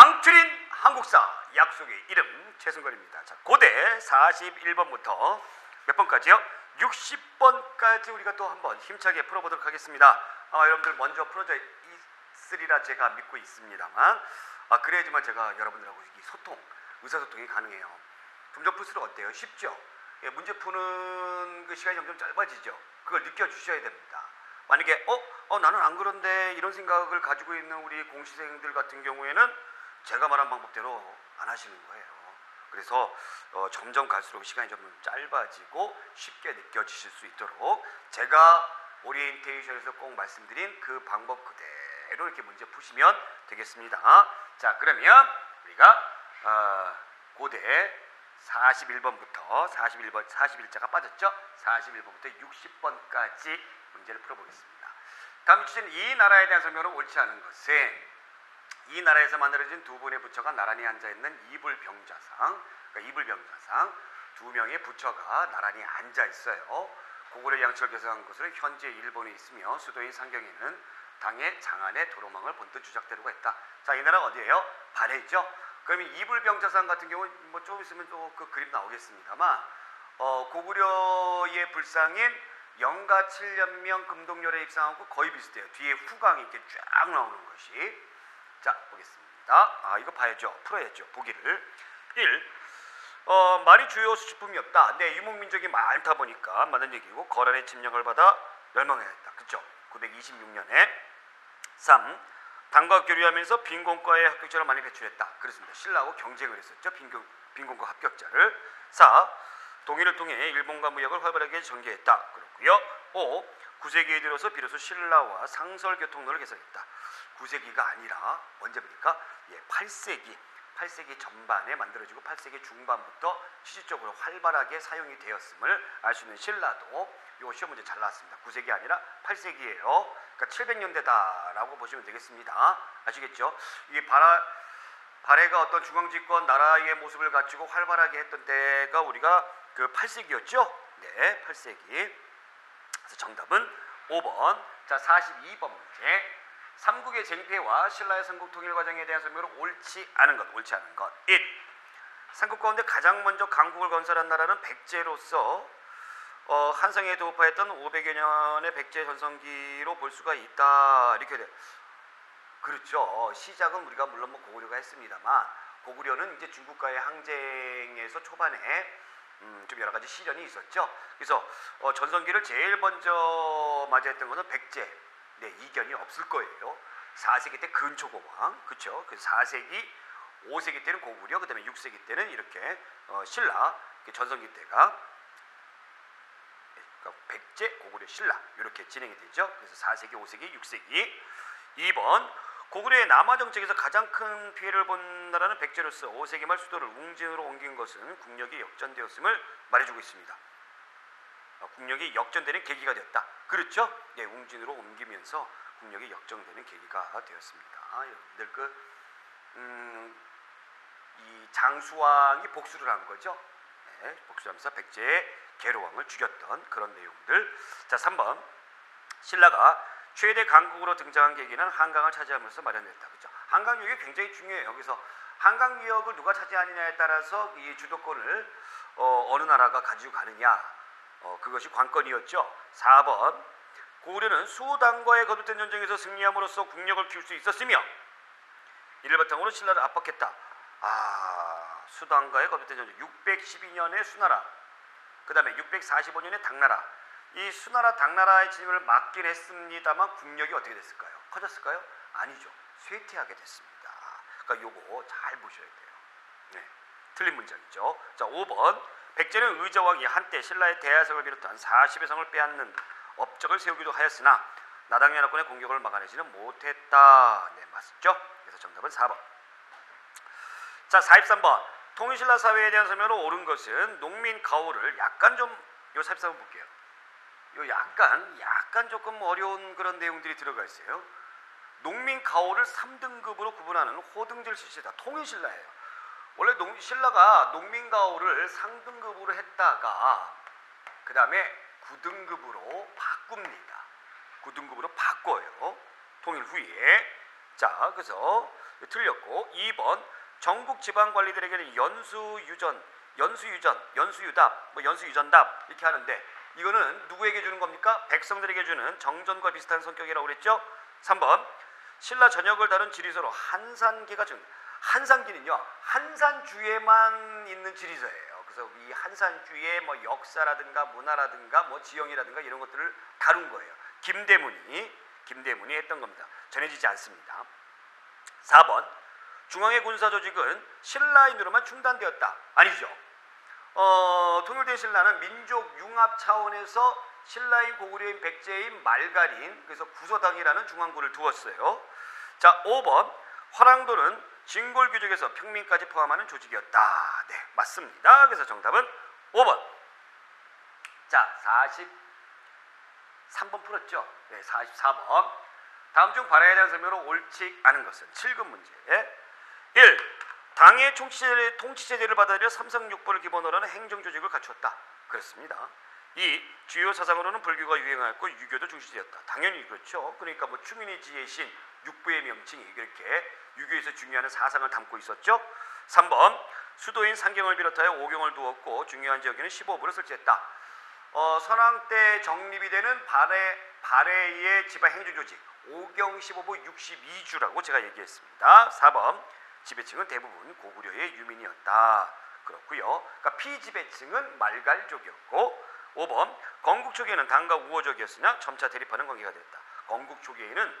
강트린 한국사 약속의 이름 최승걸입니다. 자, 고대 41번부터 몇 번까지요? 60번까지 우리가 또 한번 힘차게 풀어보도록 하겠습니다. 아, 여러분들 먼저 풀어져 있으리라 제가 믿고 있습니다만 아, 그래야지만 제가 여러분들하고 이 소통, 의사소통이 가능해요. 점점 풀수록 어때요? 쉽죠? 예, 문제 푸는 그 시간이 점점 짧아지죠. 그걸 느껴주셔야 됩니다. 만약에 어, 어 나는 안 그런데 이런 생각을 가지고 있는 우리 공시생들 같은 경우에는 제가 말한 방법대로 안 하시는 거예요. 그래서 어, 점점 갈수록 시간이 좀 짧아지고 쉽게 느껴지실 수 있도록 제가 오리엔테이션에서 꼭 말씀드린 그 방법 그대로 이렇게 문제 푸시면 되겠습니다. 자 그러면 우리가 어, 고대 41번부터 41번 41자가 빠졌죠? 41번부터 60번까지 문제를 풀어보겠습니다. 다음 주제는 이 나라에 대한 설명으로 옳지 않은 것은 이 나라에서 만들어진 두 분의 부처가 나란히 앉아 있는 이불병자상, 그러니까 이불병자상 두 명의 부처가 나란히 앉아 있어요. 고구려 양철 개성한 것으로 현재 일본에 있으며 수도인 상경에는 당의 장안의 도로망을 본뜻 주작대로가 있다. 자, 이 나라 어디예요? 발해죠. 그러면 이불병자상 같은 경우 뭐 좀 있으면 또 그 그림 나오겠습니다만 어, 고구려의 불상인 영가 7년명 금동열에 입상하고 거의 비슷해요. 뒤에 후광이 이렇게 쫙 나오는 것이 자 보겠습니다. 아 이거 봐야죠. 풀어야죠. 보기를 1. 어, 말이 주요 수치품이었다. 네, 유목민족이 많다 보니까 맞는 얘기고 거란의 침략을 받아 멸망해야 했다. 그쵸? 926년에 3. 당과 교류하면서 빈곤과의 합격자를 많이 배출했다. 그렇습니다. 신라하고 경쟁을 했었죠. 빈곤, 빈곤과 합격자를. 4. 동의를 통해 일본과 무역을 활발하게 전개했다. 그렇고요. 5. 9세기에 들어서 비로소 신라와 상설 교통로를 개설했다. 9세기가 아니라 언제입니까? 예, 8세기. 8세기 전반에 만들어지고 8세기 중반부터 실질적으로 활발하게 사용이 되었음을 알 수 있는 신라도 요 시험 문제 잘 나왔습니다. 9세기 아니라 8세기예요. 그러니까 700년대다라고 보시면 되겠습니다. 아시겠죠? 이게 바라 발해가 어떤 중앙집권 나라의 모습을 갖추고 활발하게 했던 때가 우리가 그 8세기였죠? 네, 8세기. 그래서 정답은 5번. 자, 42번 문제. 삼국의 쟁패와 신라의 삼국 통일 과정에 대한 설명으로 옳지 않은 것, 옳지 않은 것. 1. 삼국 가운데 가장 먼저 강국을 건설한 나라는 백제로서 어, 한성에 도파했던 500여 년의 백제 전성기로 볼 수가 있다. 이렇게 돼. 그렇죠. 시작은 우리가 물론 뭐 고구려가 했습니다만 고구려는 이제 중국과의 항쟁에서 초반에 음, 좀 여러 가지 시련이 있었죠. 그래서 어, 전성기를 제일 먼저 맞이했던 것은 백제. 네, 이견이 없을 거예요. 4세기 때 근초고왕, 그렇죠? 그래서 4세기, 5세기 때는 고구려, 그다음에 6세기 때는 이렇게 어, 신라, 전성기 때가 그러니까 백제, 고구려, 신라 이렇게 진행이 되죠. 그래서 4세기, 5세기, 6세기. 2번 고구려의 남하 정책에서 가장 큰 피해를 본 나라는 백제로서 5세기 말 수도를 웅진으로 옮긴 것은 국력이 역전되었음을 말해주고 있습니다. 어, 국력이 역전되는 계기가 되었다. 그렇죠? 예, 웅진으로 옮기면서 국력이 역전되는 계기가 되었습니다. 여러분들 그 음, 이 장수왕이 복수를 한 거죠. 네, 복수하면서 백제의 계로왕을 죽였던 그런 내용들. 자, 3번. 신라가 최대 강국으로 등장한 계기는 한강을 차지하면서 마련됐다. 그렇죠? 한강 유역이 굉장히 중요해요. 그래서 한강 유역을 누가 차지하느냐에 따라서 이 주도권을 어, 느 나라가 가지고 가느냐 어, 그것이 관건이었죠. 4번 고구려는 수당과의 거듭된 전쟁에서 승리함으로써 국력을 키울 수 있었으며 이를 바탕으로 신라를 압박했다. 아 수당과의 거듭된 전쟁 612년에 수나라 그 다음에 645년에 당나라 이 수나라 당나라의 진입을 막긴 했습니다만 국력이 어떻게 됐을까요? 커졌을까요? 아니죠. 쇠퇴하게 됐습니다. 그러니까 요거 잘 보셔야 돼요. 네. 틀린 문장이죠. 자 5번 백제는 의저왕이 한때 신라의 대하성을 비롯한 40여 성을 빼앗는 업적을 세우기도 하였으나 나당 연합군의 공격을 막아내지는 못했다. 네, 맞죠? 그래서 정답은 4번. 자, 43번. 통일신라 사회에 대한 설명으로 옳은 것은 농민 가오를 약간 좀요 43번 볼게요. 요 약간 약간 조금 어려운 그런 내용들이 들어가 있어요. 농민 가오를 3등급으로 구분하는 호등질 실시다. 통일신라예요. 원래 농, 신라가 농민가오를 상등급으로 했다가 그 다음에 9등급으로 바꿉니다. 9등급으로 바꿔요. 통일 후에. 자, 그래서 틀렸고 2번 전국 지방 관리들에게는 연수유전, 연수유전, 연수유답, 뭐 연수유전답 이렇게 하는데 이거는 누구에게 주는 겁니까? 백성들에게 주는 정전과 비슷한 성격이라고 그랬죠. 3번 신라 전역을 다룬 지리서로 한산기가 중 한산기는요 한산주에만 있는 지리서예요. 그래서 이 한산주의 뭐 역사라든가 문화라든가 뭐 지형이라든가 이런 것들을 다룬 거예요. 김대문이 김대문이 했던 겁니다. 전해지지 않습니다. 4번 중앙의 군사 조직은 신라인으로만 중단되었다. 아니죠. 어, 통일된 신라는 민족 융합 차원에서 신라인 고구려인 백제인 말갈인 그래서 구서당이라는 중앙군을 두었어요. 자, 5번 화랑도는 진골 귀족에서 평민까지 포함하는 조직이었다. 네, 맞습니다. 그래서 정답은 5번. 자, 43번 풀었죠? 네, 44번. 다음 중 발화에 대한 설명으로 옳지 않은 것은 7급 문제. 1. 당의 통치체제, 통치체제를 받아들여 삼성육부를 기본으로 하는 행정조직을 갖추었다. 그렇습니다. 2. 주요 사상으로는 불교가 유행하였고 유교도 중시되었다. 당연히 그렇죠. 그러니까 뭐 추민의 지혜 신, 육부의 명칭이 그렇게 유교에서 중요한 사상을 담고 있었죠. 3번 수도인 상경을 비롯하여 오경을 두었고 중요한 지역에는 15부를 설치했다. 어, 선왕 때 정립이 되는 발해, 발해의 지방 행정 조직 오경 15부 62주라고 제가 얘기했습니다. 4번 지배층은 대부분 고구려의 유민이었다. 그렇고요. 그러니까 피지배층은 말갈족이었고 5번 건국 초기에는 당과 우호적이었으나 점차 대립하는 관계가 됐다. 건국 초기에는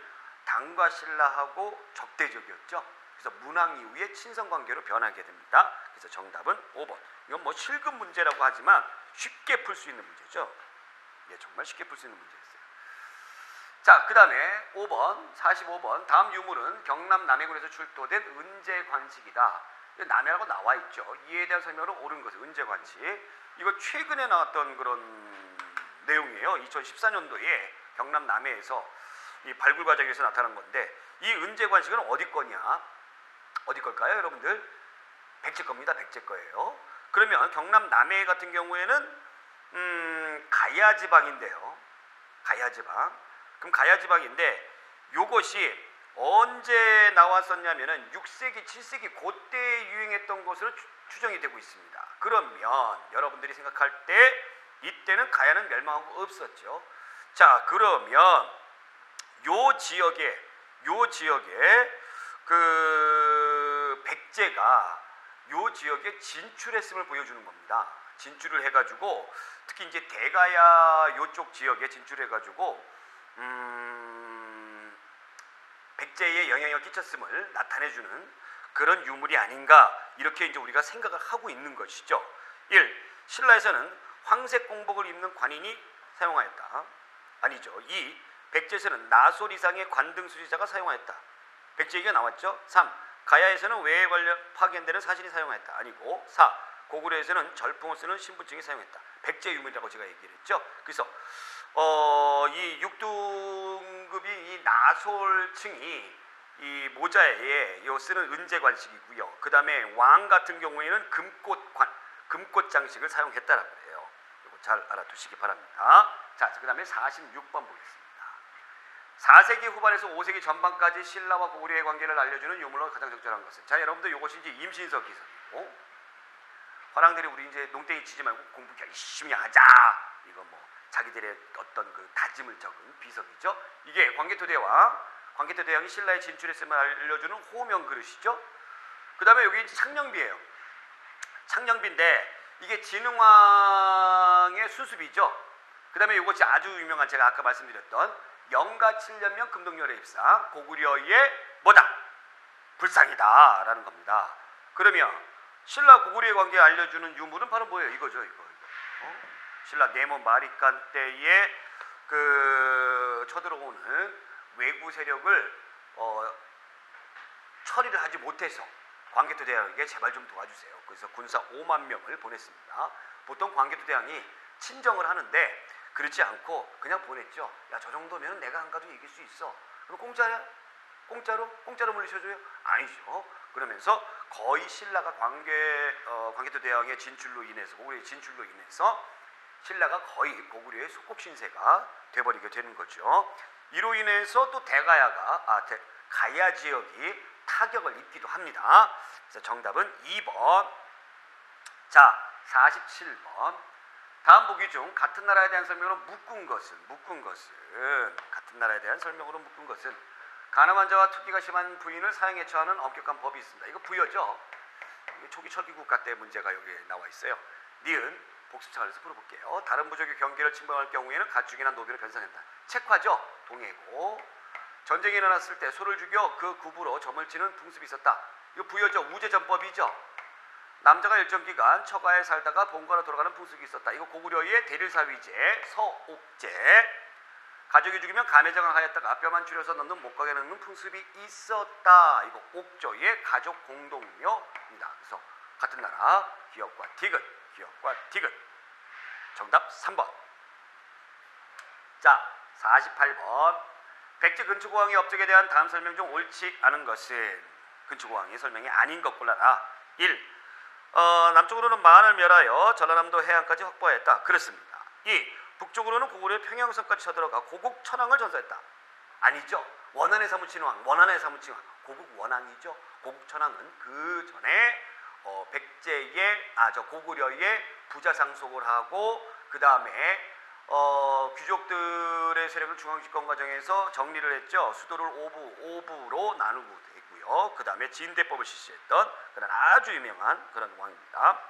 당과 신라하고 적대적이었죠. 그래서 문왕 이후에 친선 관계로 변하게 됩니다. 그래서 정답은 5번. 이건 뭐 실급 문제라고 하지만 쉽게 풀 수 있는 문제죠. 예, 정말 쉽게 풀 수 있는 문제였어요. 자, 그 다음에 5번, 45번. 다음 유물은 경남 남해군에서 출토된 은재관식이다. 남해라고 나와 있죠. 이에 대한 설명으로 옳은 것은 은재관식. 이거 최근에 나왔던 그런 내용이에요. 2014년도에 경남 남해에서 이 발굴 과정에서 나타난 건데 이 은재 관식은 어디 거냐? 어디 걸까요, 여러분들? 백제 겁니다. 백제 거예요. 그러면 경남 남해 같은 경우에는 음, 가야 지방인데요. 가야 지방. 그럼 가야 지방인데 요것이 언제 나왔었냐면은 6세기, 7세기 그때 유행했던 것으로 추정이 되고 있습니다. 그러면 여러분들이 생각할 때 이때는 가야는 멸망하고 없었죠. 자, 그러면 요 지역에 요 지역에 그 백제가 요 지역에 진출했음을 보여주는 겁니다. 진출을 해가지고 특히 이제 대가야 요쪽 지역에 진출해가지고 음, 백제에 영향을 끼쳤음을 나타내주는 그런 유물이 아닌가 이렇게 이제 우리가 생각을 하고 있는 것이죠. 1. 신라에서는 황색 공복을 입는 관인이 사용하였다. 아니죠. 2. 백제에서는 나솔 이상의 관등 수지자가 사용하였다. 백제 얘기가 나왔죠. 3. 가야에서는 외에 관련 파견되는 사신이 사용하였다. 아니고 4. 고구려에서는 절풍을 쓰는 신부증이 사용했다. 백제 유물이라고 제가 얘기를 했죠. 그래서 어, 이6 등급이 이 나솔층이 이 모자에 요 쓰는 은재 관식이고요. 그 다음에 왕 같은 경우에는 금꽃 관, 금꽃 장식을 사용했다라고 해요. 이거 잘 알아두시기 바랍니다. 자, 그 다음에 46번 보겠습니다. 4세기 후반에서 5세기 전반까지 신라와 고구려의 관계를 알려주는 유물로 가장 적절한 것은 자, 여러분들 이것이 이제 임신석 기석이고 화랑들이 우리 이제 농땡이 치지 말고 공부 열심히 하자. 이거 뭐 자기들의 어떤 그 다짐을 적은 비석이죠. 이게 광개토대왕, 광개토대왕이 신라에 진출했음을 알려주는 호명 그릇이죠. 그 다음에 여기 창녕비예요. 창녕비인데 이게 진흥왕의 수습이죠. 그 다음에 이것이 아주 유명한 제가 아까 말씀드렸던 영가 7년명 금동열의 입상 고구려의 뭐다? 불상이다 라는 겁니다. 그러면 신라 고구려의 관계 알려주는 유물은 바로 뭐예요? 이거죠 이거. 어? 신라 네모 마리칸 때에 그 쳐들어오는 외구 세력을 어, 처리를 하지 못해서 광개토 대왕에게 제발 좀 도와주세요. 그래서 군사 5만 명을 보냈습니다. 보통 광개토 대왕이 친정을 하는데 그렇지 않고 그냥 보냈죠. 야 저 정도면 내가 안 가도 이길 수 있어. 그럼 공짜야? 공짜로? 공짜로 물리셔줘요? 아니죠. 그러면서 거의 신라가 광개 어, 광개토 대왕의 진출로 인해서 고구려의 진출로 인해서 신라가 거의 고구려의 속국 신세가 돼버리게 되는 거죠. 이로 인해서 또 대가야가 아 대, 가야 지역이 타격을 입기도 합니다. 그래서 정답은 2번. 자, 47번. 다음 보기 중 같은 나라에 대한 설명으로 묶은 것은 묶은 것은 같은 나라에 대한 설명으로 묶은 것은 가늠 환자와 특기가 심한 부인을 사형에 처하는 엄격한 법이 있습니다. 이거 부여죠. 초기 철기 국가 때 문제가 여기에 나와 있어요. 니은 복습 차원에서 풀어볼게요. 다른 부족의 경계를 침범할 경우에는 가축이나 노비를 변상한다. 책화죠. 동해고 전쟁이 일어났을 때 소를 죽여 그 굽으로 점을 치는 풍습이 있었다. 이거 부여죠. 우제전법이죠. 남자가 일정 기간 처가에 살다가 본가로 돌아가는 풍습이 있었다. 이거 고구려의 대릴사위제, 서옥제. 가족이 죽으면 간회장을 하였다가 뼈만 줄여서 넣는 목각에 넣는 풍습이 있었다. 이거 옥조의 가족 공동묘입니다. 그래서 같은 나라 기업과 디귿, 기업과 디귿. 정답 3번. 자, 48번. 백제 근초고왕의 업적에 대한 다음 설명 중 옳지 않은 것은 근초고왕의 설명이 아닌 것 골라라. 1. 어, 남쪽으로는 만을 멸하여 전라남도 해안까지 확보하였다. 그렇습니다. 2. 북쪽으로는 고구려 평양성까지 쳐들어가 고국 천왕을 전사했다. 아니죠. 원한에 사무치는 왕, 원한에 사무치는 왕, 고국 원왕이죠. 고국 천왕은 그 전에 어, 백제의 아 저 고구려의 부자 상속을 하고 그 다음에 어, 귀족들의 세력을 중앙집권 과정에서 정리를 했죠. 수도를 오부 오부로 나누고 됐고요. 그 다음에 진대법을 실시했던 그런 아주 유명한 그런 왕입니다.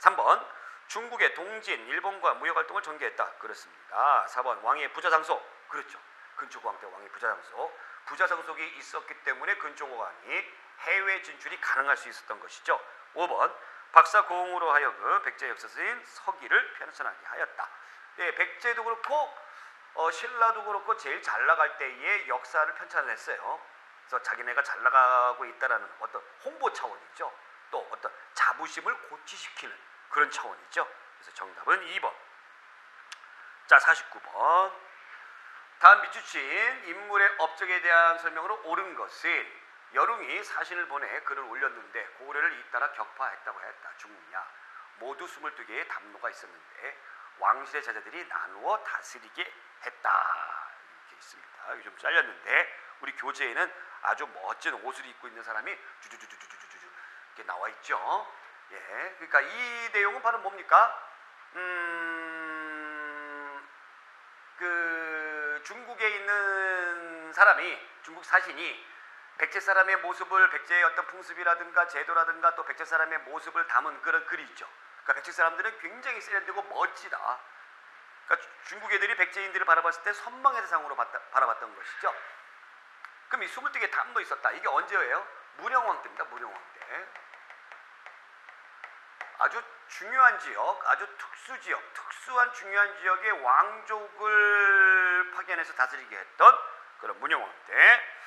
3번 중국의 동진, 일본과 무역 활동을 전개했다. 그렇습니다. 4번 왕의 부자 상속. 그렇죠. 근초고왕 때 왕의 부자 상속. 부자 상속이 있었기 때문에 근초고왕이 해외 진출이 가능할 수 있었던 것이죠. 5번 박사 고흥으로 하여금 백제 역사서인 서기를 편찬하게 하였다. 예, 백제도 그렇고 어, 신라도 그렇고 제일 잘 나갈 때의 역사를 편찬을 했어요. 그래서 자기네가 잘 나가고 있다라는 어떤 홍보 차원이죠. 또 어떤 자부심을 고취시키는 그런 차원이죠. 그래서 정답은 2번. 자, 49번. 다음 밑주친 인물의 업적에 대한 설명으로 옳은 것은 여룽이 사신을 보내 글을 올렸는데 고구려를 잇따라 격파했다고 했다. 중야 모두 22개의 담로가 있었는데 왕실의 제자들이 나누어 다스리게 했다. 이렇게 있습니다. 좀 잘렸는데 우리 교재에는 아주 멋진 옷을 입고 있는 사람이 주주주주주주주 이렇게 나와 있죠. 예, 그러니까 이 내용은 바로 뭡니까? 음, 그 중국에 있는 사람이 중국 사신이 백제 사람의 모습을 백제의 어떤 풍습이라든가 제도라든가 또 백제 사람의 모습을 담은 그런 글이 있죠. 그러니까 백제 사람들은 굉장히 세련되고 멋지다. 그러니까 중국 애들이 백제인들을 바라봤을 때 선망의 대상으로 봤다, 바라봤던 것이죠. 그럼 이 22개 담도 있었다. 이게 언제예요? 문영왕 때입니다. 문영왕 때. 아주 중요한 지역, 아주 특수 지역, 특수한 중요한 지역의 왕족을 파견해서 다스리게 했던 그런 문영왕 때.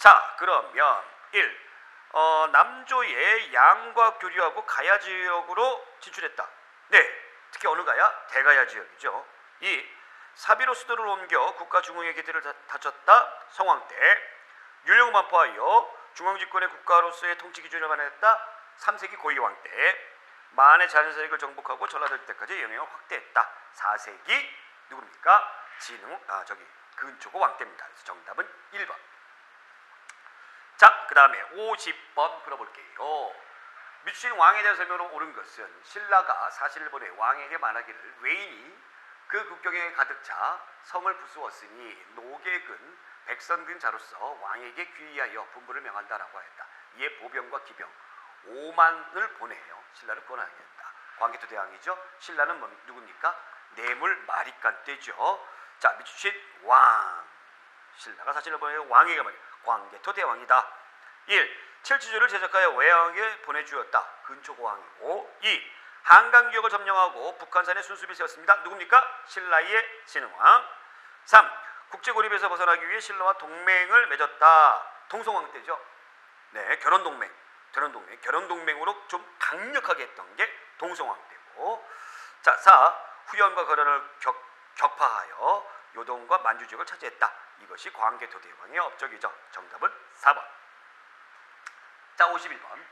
자, 그러면 1. 어, 남조의 양과 교류하고 가야 지역으로 진출했다. 네, 특히 어느 가야? 대가야 지역이죠. 2. 사비로 수도를 옮겨 국가 중흥의 기대를 다쳤다. 성왕 때. 율령을 반포하여 중앙 집권의 국가로서의 통치 기준을 반했다. 3세기 고이왕 때. 만의 자연 세력을 정복하고 전라될 때까지 영향을 확대했다. 4세기 누굽니까? 진흥 아 저기 근초고 왕 때입니다. 그래서 정답은 1번. 자, 그 다음에 50번 풀어볼게요. 미추신 왕에 대한 설명으로 옳은 것은 신라가 사실을 보내 왕에게 말하기를 외인이 그 국경에 가득 차 성을 부수었으니 노객은 백선근 자로서 왕에게 귀의하여 분부를 명한다라고 하였다. 이에 보병과 기병 5만을 보내요. 신라를 권하겠다. 광개토 대왕이죠. 신라는 뭐, 누굽니까? 뇌물 마리간 때죠. 자, 미추신 왕. 신라가 사실을 보내 왕에게 말이에요. 광개 토 대왕이다. 1. 칠지주를 제작하여 외왕에게 보내주었다. 근초고왕이고 2. 한강 지역을 점령하고 북한산에 순수비 세웠습니다. 누굽니까? 신라의 진흥왕 3. 국제고립에서 벗어나기 위해 신라와 동맹을 맺었다. 동성왕 때죠. 네, 결혼동맹. 결혼동맹. 결혼동맹으로 좀 강력하게 했던 게 동성왕 때고 자, 4. 후연과 거란을 격, 격파하여 요동과 만주 지역을 차지했다. 이것이 광개토 대왕의 업적이죠. 정답은 4번. 자, 51번.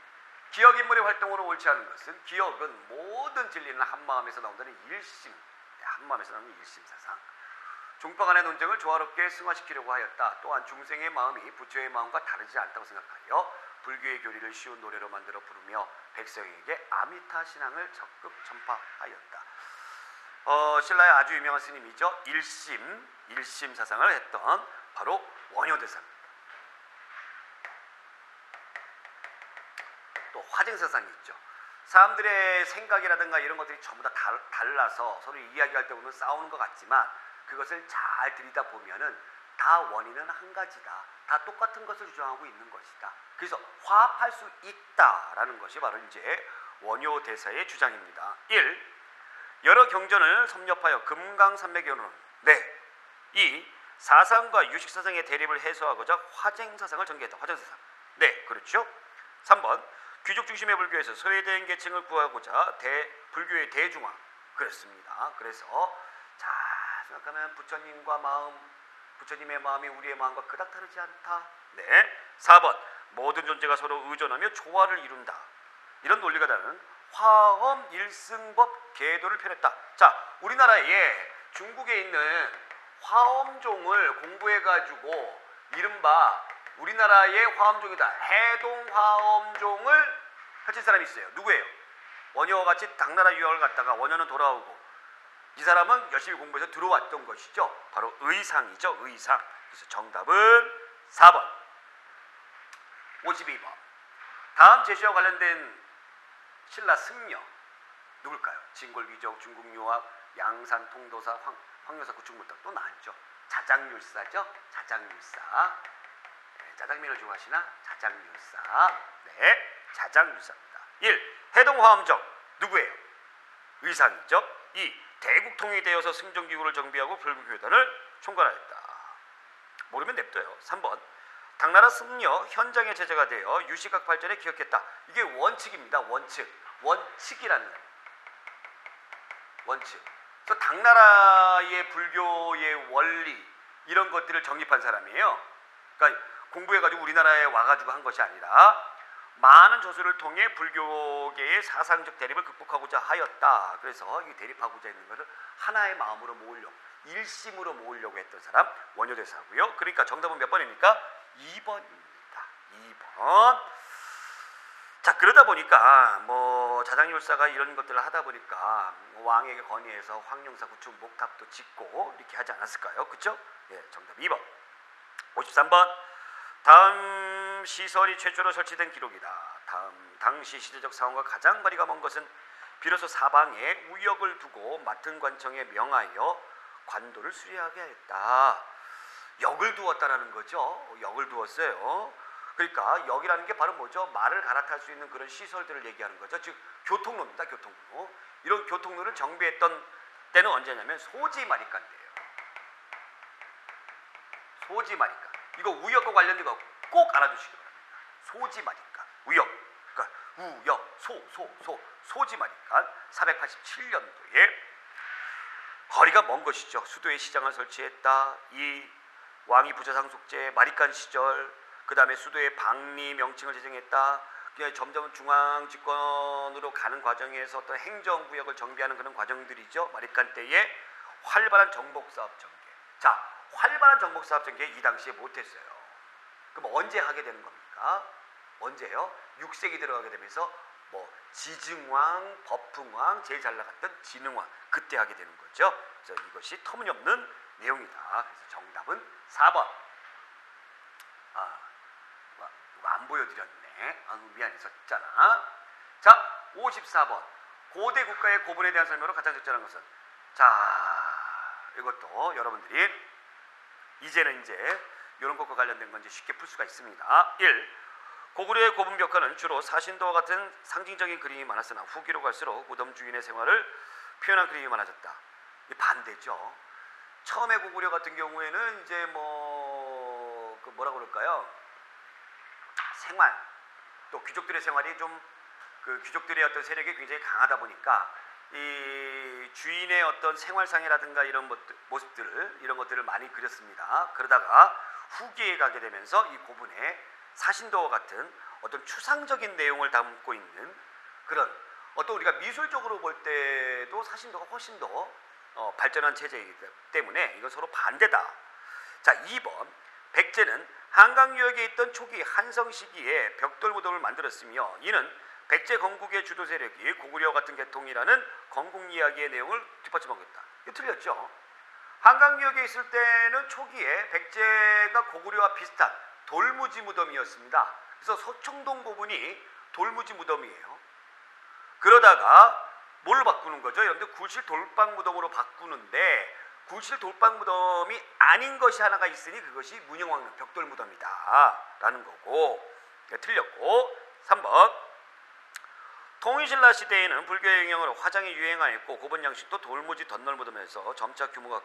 기억 인물의 활동으로 옳지 않은 것은 기억은 모든 진리는 한 마음에서 나온다는 일심. 네, 한 마음에서 나오는 일심 사상. 종파 간의 논쟁을 조화롭게 승화시키려고 하였다. 또한 중생의 마음이 부처의 마음과 다르지 않다고 생각하여 불교의 교리를 쉬운 노래로 만들어 부르며 백성에게 아미타 신앙을 적극 전파하였다. 어, 신라의 아주 유명한 스님이죠. 일심, 일심 사상을 했던 바로 원효대사입니다. 또 화쟁 사상이 있죠. 사람들의 생각이라든가 이런 것들이 전부 다 달, 달라서 서로 이야기할 때 보면 싸우는 것 같지만 그것을 잘 들이다 보면은 다 원인은 한 가지다. 다 똑같은 것을 주장하고 있는 것이다. 그래서 화합할 수 있다라는 것이 바로 이제 원효 대사의 주장입니다. 1. 여러 경전을 섭렵하여 금강산맥연론 네. 2. 사상과 유식 사상의 대립을 해소하고자 화쟁 사상을 전개했다. 화쟁 사상. 네, 그렇죠. 3번 귀족 중심의 불교에서 소외된 계층을 구하고자 대, 불교의 대중화 그렇습니다. 그래서 자 생각하면 부처님과 마음 부처님의 마음이 우리의 마음과 그닥 다르지 않다. 네. 4번 모든 존재가 서로 의존하며 조화를 이룬다. 이런 논리가 다른 화엄 일승법 계도를 펴냈다. 자, 우리나라에 중국에 있는 화엄종을 공부해 가지고 이른바 우리나라의 화엄종이다. 해동 화엄종을 펼친 사람이 있어요. 누구예요? 원효와 같이 당나라 유학을 갔다가 원효는 돌아오고 이 사람은 열심히 공부해서 들어왔던 것이죠. 바로 의상이죠. 의상. 그래서 정답은 4번. 52번. 다음 제시와 관련된 신라 승려 누굴까요? 진골귀족, 중국유학, 양산, 통도사, 황, 황여사, 구충무탁 또 나왔죠. 자장률사죠. 자장률사. 네, 짜장면을 좋아하시나? 자장률사. 네, 자장률사입니다. 1. 해동화엄정 누구예요? 의상이죠. 2. 대국통이 되어서 승정기구를 정비하고 불교교단을 총괄하였다. 모르면 냅둬요. 3번 당나라 승려 현장의 제자가 되어 유식학 발전에 기억했다. 이게 원칙입니다. 원칙. 원칙이라는 원칙. 그래서 당나라의 불교의 원리 이런 것들을 정립한 사람이에요. 그러니까 공부해가지고 우리나라에 와가지고 한 것이 아니라 많은 저술을 통해 불교계의 사상적 대립을 극복하고자 하였다. 그래서 이 대립하고자 있는 것을 하나의 마음으로 모으려고 일심으로 모으려고 했던 사람 원효대사고요. 그러니까 정답은 몇 번입니까? 2번입니다. 2번. 자 그러다 보니까 뭐 자장율사가 이런 것들을 하다 보니까 왕에게 건의해서 황룡사 구축 목탑도 짓고 이렇게 하지 않았을까요? 그렇죠? 예, 정답 2번. 53번. 다음 시설이 최초로 설치된 기록이다. 다음 당시 시대적 상황과 가장 거리가 먼 것은 비로소 사방에 우역을 두고 맡은 관청에 명하여 관도를 수리하게 했다. 역을 두었다라는 거죠. 역을 두었어요. 그러니까 역이라는 게 바로 뭐죠? 말을 갈아탈 수 있는 그런 시설들을 얘기하는 거죠. 즉 교통로입니다. 교통로. 이런 교통로를 정비했던 때는 언제냐면 소지 마리간 때예요. 소지 마리간. 이거 우역과 관련된 거 꼭 알아두시기 바랍니다. 소지 마리간. 우역. 그러니까 우역, 소, 소, 소, 소지 마리간 487년도에 거리가 먼 것이죠. 수도에 시장을 설치했다. 이 왕이 부자 상속제 마리간 시절 그 다음에 수도의 방리 명칭을 제정했다. 그냥 점점 중앙 집권으로 가는 과정에서 어떤 행정구역을 정비하는 그런 과정들이죠. 마리간 때에 활발한 정복사업 전개. 자, 활발한 정복사업 전개 이 당시에 못했어요. 그럼 언제 하게 되는 겁니까? 언제요? 6세기 들어가게 되면서 뭐 지증왕, 법흥왕, 제일 잘 나갔던 진흥왕 그때 하게 되는 거죠. 그래서 이것이 터무니없는 내용이다. 그래서 정답은 4번. 아, 안 보여드렸네. 아, 미안해, 졌잖아. 자, 54번. 고대 국가의 고분에 대한 설명으로 가장 적절한 것은 자, 이것도 여러분들이 이제는 이제 이런 것과 관련된 건지 쉽게 풀 수가 있습니다. 1. 고구려의 고분 벽화는 주로 사신도와 같은 상징적인 그림이 많았으나 후기로 갈수록 무덤 주인의 생활을 표현한 그림이 많아졌다. 이 반대죠. 처음에 고구려 같은 경우에는 이제 뭐 그 뭐라 그럴까요? 생활 또 귀족들의 생활이 좀 그 귀족들의 어떤 세력이 굉장히 강하다 보니까 이 주인의 어떤 생활상이라든가 이런 모습들을 이런 것들을 많이 그렸습니다. 그러다가 후기에 가게 되면서 이 고분에 사신도와 같은 어떤 추상적인 내용을 담고 있는 그런 어떤 우리가 미술적으로 볼 때도 사신도가 훨씬 더 어, 발전한 체제이기 때문에 이건 서로 반대다. 자, 2번. 백제는 한강 유역에 있던 초기 한성 시기에 벽돌 무덤을 만들었으며 이는 백제 건국의 주도 세력이 고구려 같은 계통이라는 건국 이야기의 내용을 뒷받침하고 있다. 이거 틀렸죠? 한강 유역에 있을 때는 초기에 백제가 고구려와 비슷한 돌무지 무덤이었습니다. 그래서 서청동 부분이 돌무지 무덤이에요. 그러다가 뭘로 바꾸는 거죠? 여러분들 굴실 돌방 무덤으로 바꾸는데 굴실 돌방 무덤이 아닌 것이 하나가 있으니 그것이 문영왕릉 벽돌 무덤이다 라는 거고 네, 틀렸고 3번 통일신라 시대에는 불교의 영향으로 화장이 유행하였고 고번 양식도 돌무지 덧널 무덤에서 점차 규모가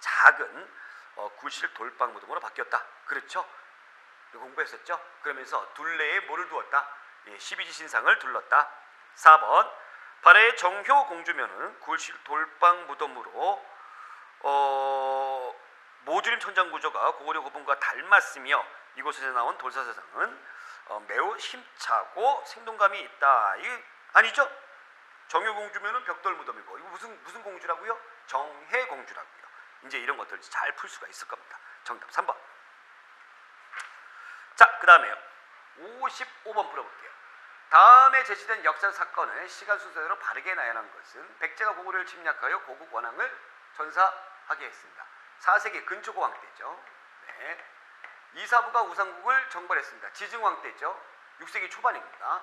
작은 어, 굴실 돌방 무덤으로 바뀌었다 그렇죠? 공부했었죠? 그러면서 둘레에 뭐를 두었다? 예, 12지 신상을 둘렀다 4번 발해의 정효 공주면은 굴실 돌방 무덤으로 어, 모주림 천장 구조가 고구려 고분과 닮았으며 이곳에서 나온 돌사사상은 어, 매우 힘차고 생동감이 있다. 이 아니죠? 정효 공주면은 벽돌 무덤이고 이거 무슨 무슨 공주라고요? 정혜 공주라고요. 이제 이런 것들 잘 풀 수가 있을 겁니다. 정답 3번. 자, 그다음에요. 55번 풀어 볼게요. 다음에 제시된 역사 사건을 시간 순서대로 바르게 나열한 것은 백제가 고구려를 침략하여 고국 원앙을 전사하게 했습니다. 4세기 근초고왕 때죠. 네. 이사부가 우상국을 정벌했습니다. 지증왕 때죠. 6세기 초반입니다.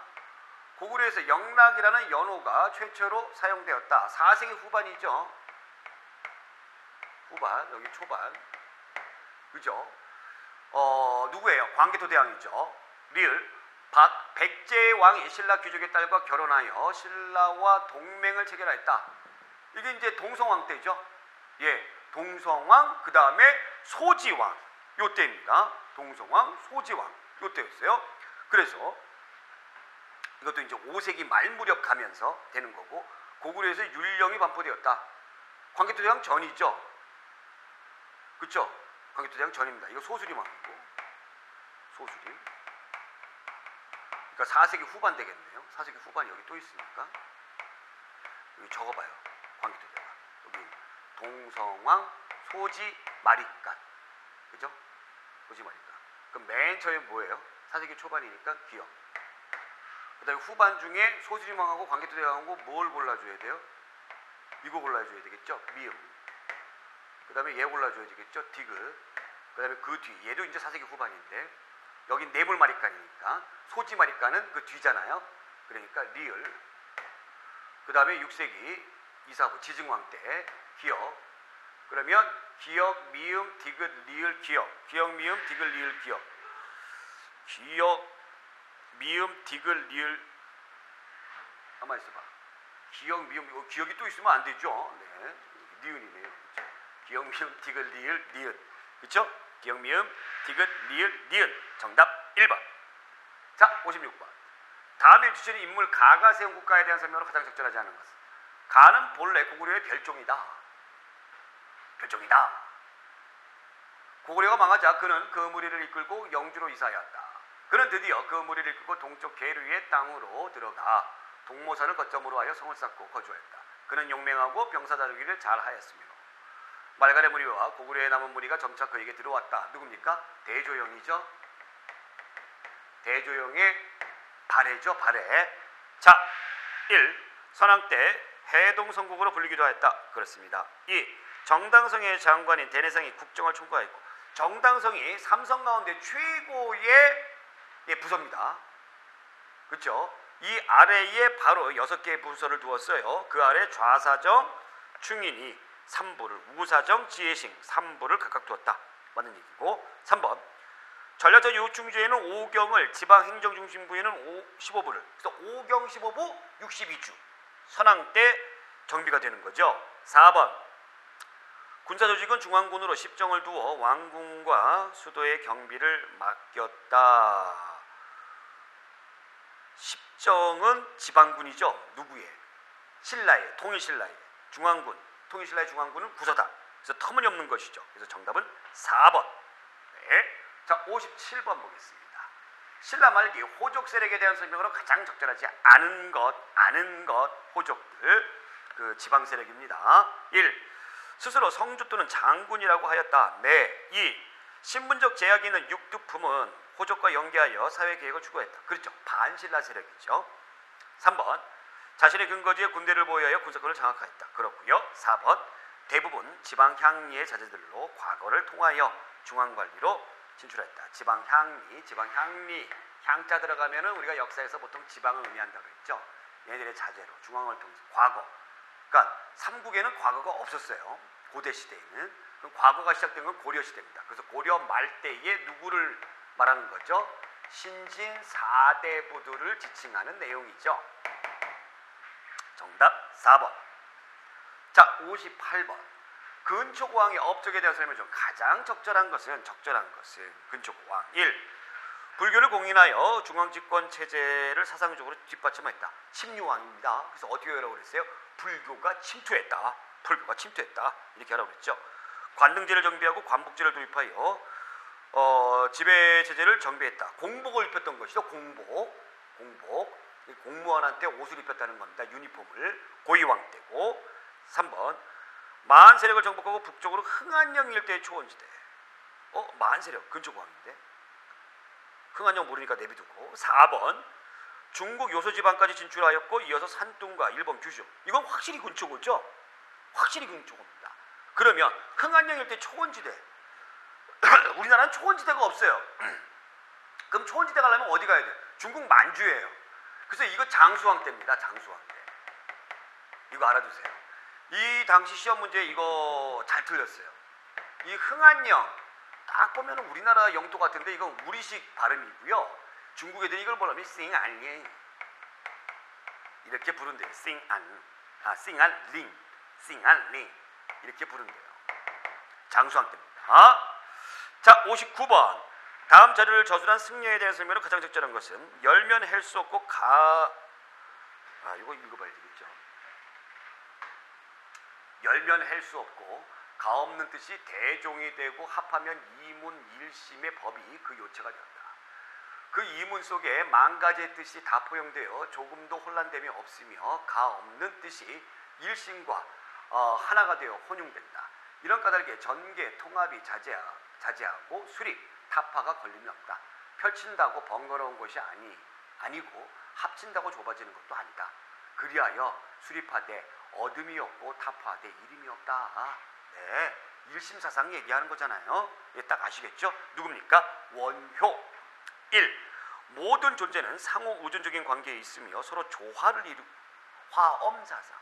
고구려에서 영락이라는 연호가 최초로 사용되었다. 4세기 후반이죠. 후반, 여기 초반. 그죠? 어, 누구예요? 광개토 대왕이죠. 리을. 박, 백제 왕이 신라 귀족의 딸과 결혼하여 신라와 동맹을 체결하였다. 이게 이제 동성왕 때죠. 예, 동성왕, 그 다음에 소지왕. 요 때입니다. 동성왕, 소지왕. 요 때였어요. 그래서 이것도 이제 5세기 말 무렵 가면서 되는 거고 고구려에서 율령이 반포되었다. 광개토대왕 전이죠. 그쵸? 광개토대왕 전입니다. 이거 소수림왕이고 소수림. 그러니까 4세기 후반 되겠네요. 4세기 후반이 여기 또 있으니까 여기 적어봐요. 광개토대왕. 여기 동성왕, 소지, 마리간. 그죠? 소지, 마리간. 그럼 맨 처음에 뭐예요? 4세기 초반이니까 기억. 그 다음에 후반 중에 소지림왕하고 광개토대왕하고 뭘 골라줘야 돼요? 이거 골라줘야 되겠죠? 미음. 그 다음에 얘 골라줘야 되겠죠? 디귿. 그 다음에 그 뒤. 얘도 이제 4세기 후반인데 여기 네물마리간이니까 소지마리간은 그 뒤잖아요. 그러니까 리을. 그 다음에 6세기 이사부 지증왕 때 기억. 그러면 기억, 미음, 디귿, 리을, 기억. 기억, 미음, 디귿, 리을, 기억. 기억, 미음, 디귿, 리을. 가만 있어봐. 기억, 미음, 기억이 또 있으면 안 되죠. 네. 니은이네요. 그렇죠? 기억, 미음, 디귿, 리을, 니은. 그렇죠? 기억, 미음, 디귿, 리을, 니은. 정답 1번. 자, 56번. 다음에 주시는 인물 가가 세운 국가에 대한 설명으로 가장 적절하지 않은 것은 가는 본래 고구려의 별종이다. 별종이다. 고구려가 망하자 그는 그 무리를 이끌고 영주로 이사하였다. 그는 드디어 그 무리를 이끌고 동쪽 계류의 땅으로 들어가 동모산을 거점으로 하여 성을 쌓고 거주하였다. 그는 용맹하고 병사 다루기를 잘 하였으며 말갈의 무리와 고구려의 남은 무리가 점차 그에게 들어왔다. 누굽니까? 대조영이죠. 대조영의 발해죠, 발해. 자, 1. 선왕 때 해동성국으로 불리기도 했다. 그렇습니다. 2. 정당성의 장관인 대내성이 국정을 총괄했고 정당성이 삼성 가운데 최고의 예, 부서입니다. 그렇죠? 이 아래에 바로 여섯 개의 부서를 두었어요. 그 아래 좌사정, 충인이 3부를, 우사정, 지혜싱 3부를 각각 두었다. 맞는 얘기고 3번 전략적 요충주에는 5경을 지방행정중심부에는 15부를 그래서 5경 15부 62주 선왕 때 정비가 되는 거죠. 4번 군사조직은 중앙군으로 십정을 두어 왕궁과 수도의 경비를 맡겼다. 십정은 지방군이죠. 누구의? 신라의, 통일신라의 중앙군, 통일신라의 중앙군은 구서다. 그래서 터무니없는 것이죠. 그래서 정답은 4번. 네. 자, 57번 보겠습니다. 신라 말기 호족 세력에 대한 설명으로 가장 적절하지 않은 것, 아는 것, 호족들. 그그 지방 세력입니다. 1. 스스로 성주 또는 장군이라고 하였다. 네. 2. 신분적 제약이 있는 육두품은 호족과 연계하여 사회 계획을 추구했다. 그렇죠. 반신라 세력이죠. 3번. 자신의 근거지에 군대를 보유하여 군사권을 장악하였다. 그렇고요. 4번. 대부분 지방 향리의 자제들로 과거를 통하여 중앙 관리로 진출했다. 지방 향리, 지방 향리, 향자 들어가면은 우리가 역사에서 보통 지방을 의미한다고 했죠. 얘네들의 자제로 중앙을 통해서 과거. 그러니까 삼국에는 과거가 없었어요. 고대 시대에는. 그럼 과거가 시작된 건 고려 시대입니다. 그래서 고려 말 때에 누구를 말하는 거죠? 신진 사대부들을 지칭하는 내용이죠. 정답 4번. 자, 58번. 근초고왕의 업적에 대한 설명 중 가장 적절한 것은 적절한 것은 근초고왕 1. 불교를 공인하여 중앙집권 체제를 사상적으로 뒷받침했다. 침유왕입니다. 그래서 어떻게 하라고 그랬어요? 불교가 침투했다. 불교가 침투했다. 이렇게 하라고 그랬죠. 관등제를 정비하고 관복제를 도입하여 어, 지배 체제를 정비했다. 공복을 입혔던 것이죠. 공복. 공복. 공무원한테 옷을 입혔다는 겁니다. 유니폼을 고위왕 때고 3번 만 세력을 정복하고 북쪽으로 흥안령 일대의 초원지대. 어, 만 세력 근초고왕인데. 흥안령 모르니까 내비두고 4번 중국 요소 지방까지 진출하였고 이어서 산둥과 일본 규슈. 이건 확실히 근초고죠. 확실히 근초고입니다. 그러면 흥안령 일대 초원지대. 우리나라는 초원지대가 없어요. 그럼 초원지대 가려면 어디 가야 돼요? 중국 만주예요. 그래서 이거 장수왕 때입니다. 장수왕 때. 이거 알아두세요. 이 당시 시험 문제 이거 잘 틀렸어요. 이 흥안령 딱 보면 우리나라 영토 같은데 이건 우리식 발음이고요. 중국 애들이 이걸 뭐라면 싱안리 이렇게 부른대요. 싱안 아 싱안링 싱안링 이렇게 부른대요. 장수왕 때입니다. 자 59번 다음 자료를 저술한 승려에 대한 설명으로 가장 적절한 것은 열면 할수 없고 가... 아 이거 읽어봐야 되겠죠. 열면 할 수 없고 가없는 뜻이 대종이 되고 합하면 이문 일심의 법이 그 요체가 되었다. 그 이문 속에 만 가지의 뜻이 다 포용되어 조금도 혼란됨이 없으며 가없는 뜻이 일심과 어, 하나가 되어 혼용된다. 이런 까닭에 전개, 통합이 자제하, 자제하고 수립, 타파가 걸림이 없다. 펼친다고 번거로운 것이 아니, 아니고 합친다고 좁아지는 것도 아니다. 그리하여 수립하되 어둠이 없고 타파하되 이름이 없다. 네, 일심사상 얘기하는 거잖아요. 예, 딱 아시겠죠? 누굽니까? 원효. 1. 모든 존재는 상호 우존적인 관계에 있으며 서로 조화를 이루 화엄사상,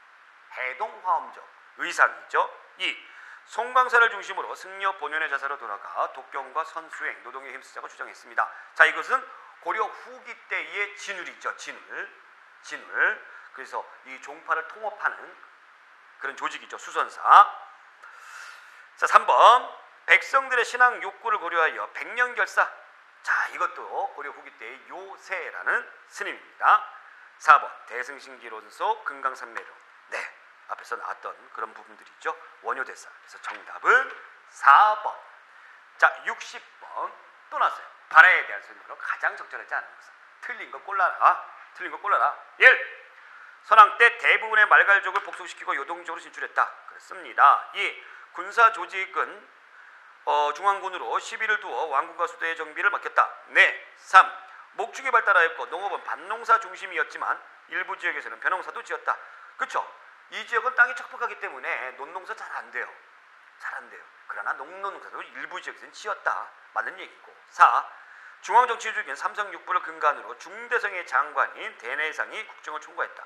해동화엄적 의상이죠. 2. 송광사를 중심으로 승려 본연의 자세로 돌아가 독경과 선수행, 노동에 힘쓰자고 주장했습니다. 자, 이것은 고려 후기 때의 진울이죠. 진울. 진울. 그래서 이 종파를 통합하는 그런 조직이죠. 수선사. 자, 3번. 백성들의 신앙 욕구를 고려하여 백년 결사. 자, 이것도 고려 후기 때의 요세라는 스님입니다. 4번. 대승신기론소 금강산매론. 네. 앞에서 나왔던 그런 부분들이죠. 원효대사. 그래서 정답은 4번. 자, 60번. 또 나왔어요. 발해에 대한 설명으로 가장 적절하지 않은 것은 틀린 거 골라라. 틀린 거 골라라. 1. 선왕 때 대부분의 말갈족을 복속시키고 요동적으로 진출했다. 그렇습니다. 2. 군사 조직은 어, 중앙군으로 시비를 두어 왕군과 수대의 정비를 맡겼다. 네. 3. 목축이 발달하였고 농업은 반농사 중심이었지만 일부 지역에서는 벼농사도 지었다. 그렇죠? 이 지역은 땅이 척박하기 때문에 논농사 잘 안 돼요. 잘 안 돼요. 그러나 농농사도 일부 지역에서는 지었다. 맞는 얘기고. 4. 중앙정치주기인 삼성육부를 근간으로 중대성의 장관인 대내상이 국정을 총괄했다.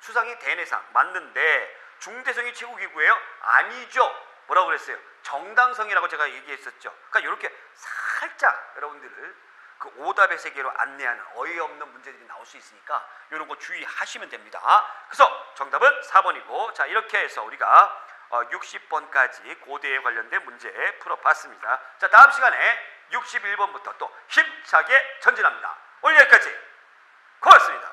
수상이 대내상 맞는데 중대성이 최고기구예요? 아니죠. 뭐라고 그랬어요? 정당성이라고 제가 얘기했었죠. 그러니까 이렇게 살짝 여러분들을 그 오답의 세계로 안내하는 어이없는 문제들이 나올 수 있으니까 이런 거 주의하시면 됩니다. 그래서 정답은 4번이고 자 이렇게 해서 우리가 60번까지 어, 고대에 관련된 문제 풀어봤습니다. 자 다음 시간에 61번부터 또 힘차게 전진합니다. 오늘 여기까지 고맙습니다.